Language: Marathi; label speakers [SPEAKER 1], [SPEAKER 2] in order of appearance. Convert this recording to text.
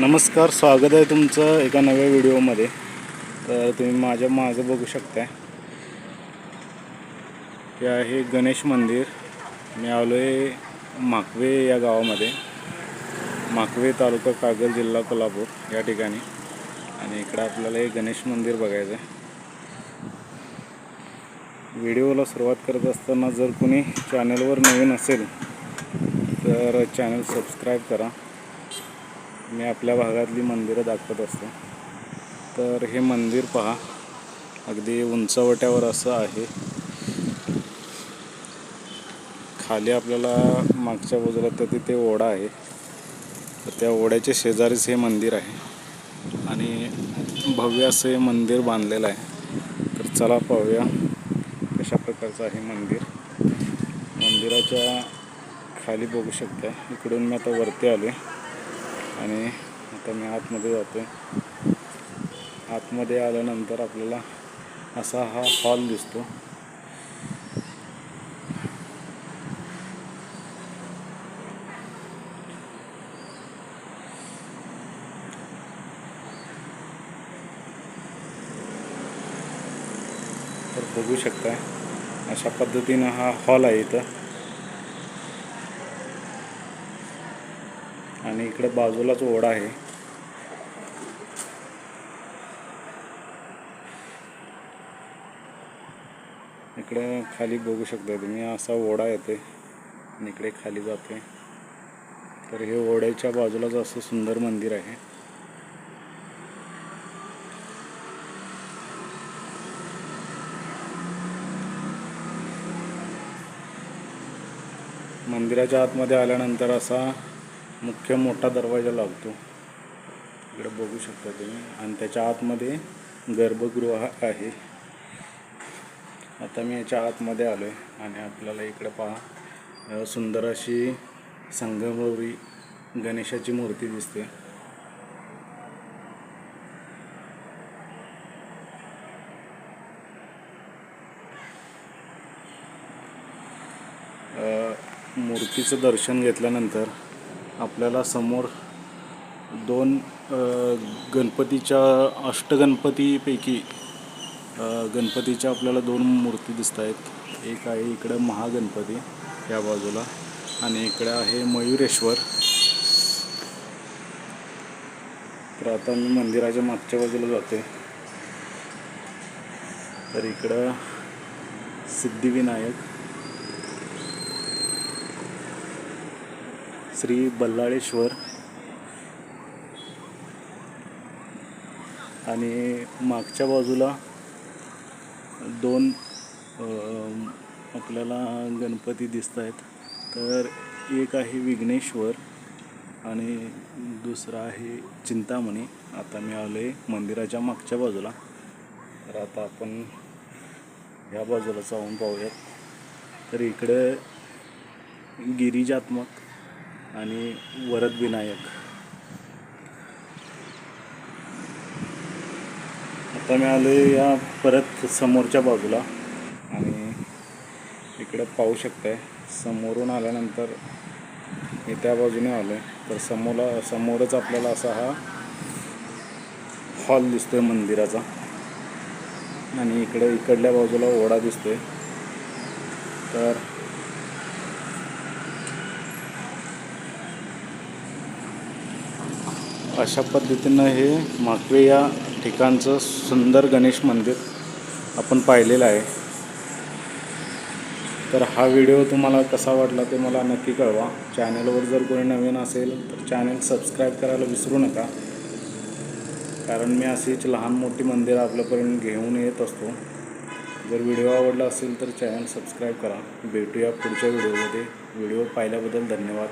[SPEAKER 1] नमस्कार स्वागत आहे तुमचं एका नव्या व्हिडिओमध्ये. तर तुम्ही माझ्या मागं बघू शकताय. हे आहे गणेश मंदिर. मी आलो आहे माकवे या गावामध्ये. माकवे तालुका कागल जिल्हा कोल्हापूर या ठिकाणी. आणि इकडं आपल्याला हे गणेश मंदिर बघायचं आहे व्हिडिओला सुरुवात करत असताना जर कोणी चॅनलवर नवीन असेल तर चॅनल सबस्क्राईब करा. मी आपल्या भागातली मंदिरं दाखवत असतो. तर हे मंदिर पहा. अगदी उंचवट्यावर असं आहे. खाली आपल्याला मागच्या बाजूला तर तिथे ओढा आहे. तर त्या ओढ्याच्या शेजारीच हे मंदिर आहे. आणि भव्य असं हे मंदिर बांधलेलं आहे. तर चला पाहूया कशा प्रकारचं आहे मंदिर. मंदिराच्या खाली बघू शकता इकडून मी आता वरती आलो आणि आता मी आतमध्ये जातो आतमध्ये आल्यानंतर आपल्याला असा हा हॉल दिसतो. तर बघू शकता अशा पद्धतीनं हा हॉल आहे इथं. आणि इकडे बाजूलाच ओढा आहे. इकडे खाली बघू शकता तुम्ही असा ओढा येते आणि इकडे खाली जाते तर हे ओढ्याच्या बाजूलाच असं सुंदर मंदिर आहे. मंदिराच्या आतमध्ये आल्यानंतर असा मुख्य मोठा दरवाजा लागतो इकडे बघू शकता तुम्ही. आणि त्याच्या आतमध्ये गर्भगृह आहे. आता मी याच्या आतमध्ये आलो आहे आणि आपल्याला इकडे पहा. सुंदर अशी संगमरवरी गणेशाची मूर्ती दिसते. मूर्तीचं दर्शन घेतल्यानंतर आपल्याला समोर दोन गणपतीच्या अष्टगणपतीपैकी गणपतीच्या आपल्याला दोन मूर्ती दिसत आहेत. एक आहे इकडं महागणपती या बाजूला आणि इकडे आहे मयुरेश्वर. तर आता मी मंदिराच्या मागच्या बाजूला जाते तर इकडं सिद्धिविनायक श्री बल्लाळेश्वर. आणि मागच्या बाजूला दोन आपल्याला गणपती दिसत आहेत तर एक आहे विघ्नेश्वर आणि दुसरा आहे चिंतामणी. आता मी आलो आहे मंदिराच्या मागच्या बाजूला. तर आता आपण ह्या बाजूला जाऊन पाहूयात. तर इकडं गिरिजात्मक आणि वरद विनायक. आता मी आलो या परत समोरच्या बाजूला. आणि इकडे पाहू शकताय समोरून आल्यानंतर मी त्या बाजूने आलो आहे तर समोरला समोरच आपल्याला असा हा हॉल दिसतोय मंदिराचा. आणि इकडे इकडल्या बाजूला ओढा दिसतोय. तर अशा पद्धतीनं हे माकवे या ठिकाणचं सुंदर गणेश मंदिर आपण पाहिलेलं आहे. तर हा व्हिडिओ तुम्हाला कसा वाटला ते मला नक्की कळवा. चॅनलवर जर कोणी नवीन असेल तर चॅनल सबस्क्राईब करायला विसरू नका. कारण मी अशीच लहान मोठी मंदिरं आपल्यापर्यंत घेऊन येत असतो. जर व्हिडिओ आवडला असेल तर चॅनल सबस्क्राईब करा. भेटूया पुढच्या व्हिडिओमध्ये. व्हिडिओ पाहिल्याबद्दल धन्यवाद.